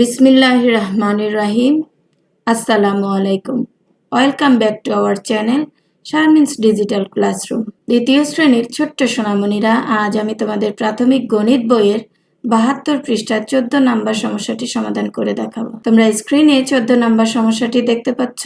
বিসমিল্লাহ রহমান রাহিম। আসসালামু আলাইকুম। Welcome back to our channel Sharmin's digital classroom. দ্বিতীয় শ্রেণির ছোট্ট সোনামণিরা, আজ আমি তোমাদের প্রাথমিক গণিত বইয়ের বাহাত্তর পৃষ্ঠার চোদ্দ নাম্বার সমস্যাটি সমাধান করে দেখাবো। তোমরা স্ক্রিনে চোদ্দ নাম্বার সমস্যাটি দেখতে পাচ্ছ।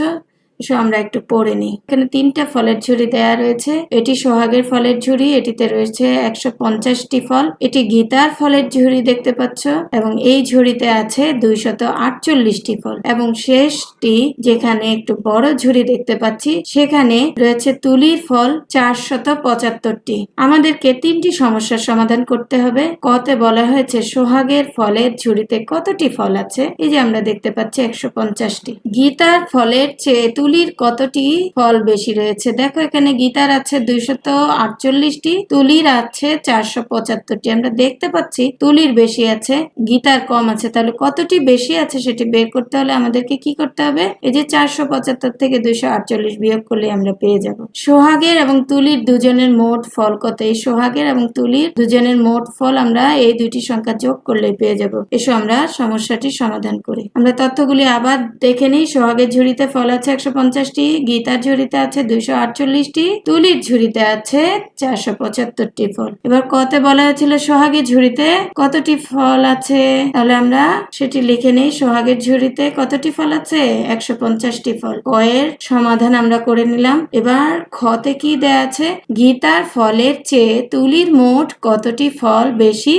এসো আমরা একটু পড়ে নিই। এখানে তিনটা ফলের ঝুড়ি দেয়া রয়েছে। এটি সোহাগের ফলের ঝুড়ি, এটিতে রয়েছে একশো পঞ্চাশটি ফল। এটি গীতার ফলের ঝুড়ি দেখতে পাচ্ছ এবং এই ঝুড়িতে আছে দুইশত আটচল্লিশটি ফল। এবং শেষটি, যেখানে একটু বড় ঝুড়ি দেখতে পাচ্ছি, সেখানে রয়েছে তুলির ফল চারশত পঁচাত্তরটি। আমাদেরকে তিনটি সমস্যার সমাধান করতে হবে। কতে বলা হয়েছে, সোহাগের ফলের ঝুড়িতে কতটি ফল আছে? এই যে আমরা দেখতে পাচ্ছি একশো পঞ্চাশটি। গীতার ফলের চেয়ে তুলির কতটি ফল বেশি রয়েছে? দেখো, এখানে গীতার আছে দুইশত আটচল্লিশটি, তুলির আছে চারশো পঁচাত্তরটি। আমরা দেখতে পাচ্ছি তুলির বেশি আছে, গীতার কম আছে। তাহলে কতটি বেশি আছে সেটি বের করতে হলে আমাদেরকে কি করতে হবে? এই যে চারশো পঁচাত্তর থেকে দুইশো আটচল্লিশ বিয়োগ করলে আমরা পেয়ে যাব। সোহাগের এবং তুলির দুজনের মোট ফল কত? এই সোহাগের এবং তুলির দুজনের মোট ফল আমরা এই দুইটি সংখ্যা যোগ করলে পেয়ে যাব। এসো আমরা সমস্যাটি সমাধান করি। আমরা তথ্যগুলি আবার দেখে নিই। সোহাগের ঝুড়িতে ফল আছে একশো পঞ্চাশটি গীতার ঝুড়িতে আছে, দুইশো আটচল্লিশটি তুলির ঝুড়িতে আছে, চারশো পঁচাত্তরটি ফল। এবার কতে বলা হয়েছিল সোহাগের ঝুড়িতে কতটি ফল আছে? তাহলে আমরা সেটি লিখে নেই, সোহাগের ঝুড়িতে কতটি ফল আছে? একশো পঞ্চাশটি ফল। কয়ের সমাধান আমরা করে নিলাম। এবার খতে কি দেয়া আছে? গীতার ফলের চেয়ে তুলির মোট কতটি ফল বেশি?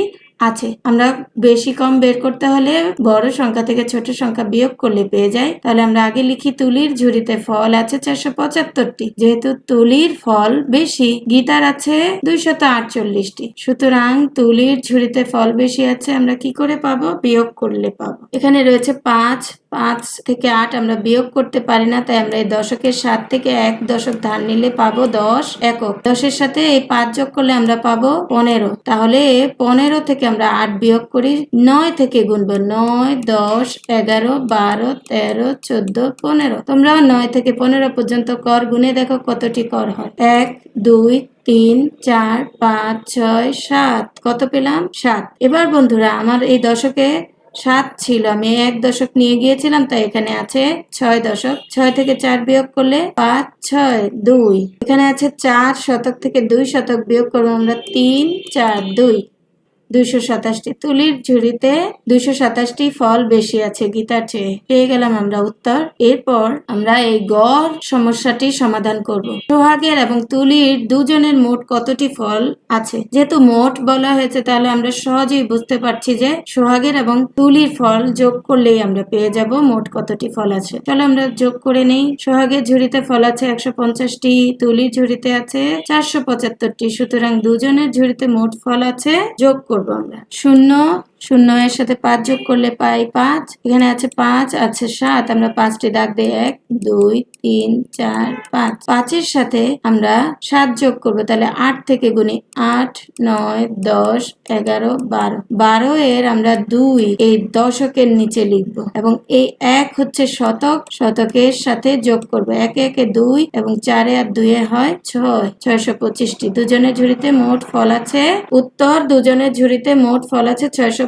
আছে। আমরা বেশি কম বের করতে হলে বড় সংখ্যা থেকে ছোট সংখ্যা বিয়োগ করলে পেয়ে যাই। তাহলে আমরা আগে লিখি তুলির ঝুড়িতে ফল আছে চারশো পঁচাত্তরটি। যেহেতু তুলির ফল বেশি গীতার আছে দুইশত আটচল্লিশটি। সুতরাং তুলির ঝুড়িতে ফল বেশি আছে, আমরা কি করে পাবো? বিয়োগ করলে পাবো। এখানে রয়েছে পাঁচ পাঁচ থেকে আট আমরা বিয়োগ করতে পারি না, তাই আমরা এই দশকের সাত থেকে এক দশক ধার নিলে পাবো দশ একক। দশের সাথে এই পাঁচ যোগ করলে আমরা পাবো পনেরো। তাহলে পনেরো থেকে আমরা আট বিয়োগ করি, নয় থেকে গুনবো নয়, দশ, এগারো, বারো, তেরো, চোদ্দ, পনেরো। তোমরাও নয় থেকে পনেরো পর্যন্ত কর গুনে দেখো কতটি কর হয়। এক, দুই, তিন, চার, পাঁচ, ছয়, সাত। কত পেলাম? সাত। এবার বন্ধুরা, আমার এই দশকে সাত ছিল। আমি এক দশক নিয়ে গিয়েছিলাম, তাই এখানে আছে ছয় দশক। ছয় থেকে চার বিয়োগ করলে পাঁচ, ছয়, দুই। এখানে আছে চার শতক থেকে দুই শতক বিয়োগ করব আমরা তিন, চার, দুই। দুইশো সাতাশটি তুলির ঝুড়িতে দুইশো সাতাশটি ফল বেশি আছে, গীতার চেয়ে। পেয়ে গেলাম আমরা উত্তর। এরপর আমরা এই গড় সমস্যাটি সমাধান করব। সোহাগের এবং তুলির দুজনের মোট কতটি ফল আছে? যেহেতু মোট বলা হয়েছে, তাহলে আমরা সহজেই বুঝতে পারছি যে সোহাগের এবং তুলির ফল যোগ করলেই আমরা পেয়ে যাব মোট কতটি ফল আছে। চলো আমরা যোগ করে নেই। সোহাগের ঝুড়িতে ফল আছে একশো পঞ্চাশটি, তুলির ঝুড়িতে আছে চারশো পঁচাত্তরটি। সুতরাং দুজনের ঝুড়িতে মোট ফল আছে যোগ করব। আমরা। শূন্য শূন্য এর সাথে পাঁচ যোগ করলে পাই পাঁচ। এখানে আছে পাঁচ, আছে সাত। আমরা পাঁচটি দাগ দিই এক, দুই, তিন, চার, পাঁচ। পাঁচের সাথে আমরা সাত যোগ করব, তাহলে আট থেকে গুনি আট, নয়, দশ, এগারো, বারো। বারো এর আমরা দুই এই দশকের নিচে লিখব এবং এই এক হচ্ছে শতক। শতকের সাথে যোগ করব। একে একে দুই এবং চারে আর দুইয়ে হয় ছয়। ছয়শো পঁচিশটি। দুজনের ঝুড়িতে মোট ফল আছে। উত্তর, দুজনের ঝুড়িতে মোট ফল আছে ছয়শো